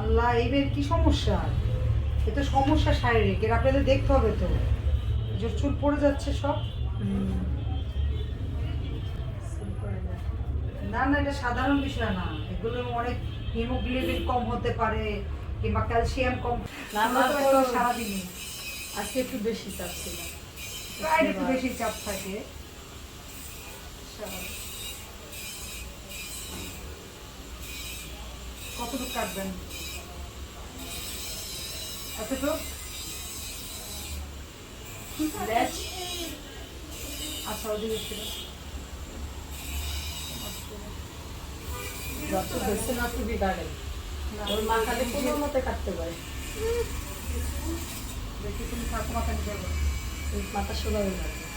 আল্লাহ এই মেয়ের কি সমস্যা? এ তো সমস্যা শারীরিক এর আপনাদের দেখতে হবে তো। জোর চুল পড়ে যাচ্ছে সব। না না এটা সাধারণ বিষয় না। এগুলো অনেক হিমোগ্লোবিন কম হতে পারে কিংবা ক্যালসিয়াম কম। না, সারাদিনই। আজকে একটু বেশি চাপ ছিল। একটু বেশি চাপ থাকে। স্বাভাবিক। কতটুকু কাটবেন? এতটুকু আচ্ছা ওদিকে ছিল যত না ওর মা খালি কোনো মতে কাটতে পারে। দেখি তুমি ঠাকুমাকে নিয়ে মাথা শোনা হয়ে যাবে।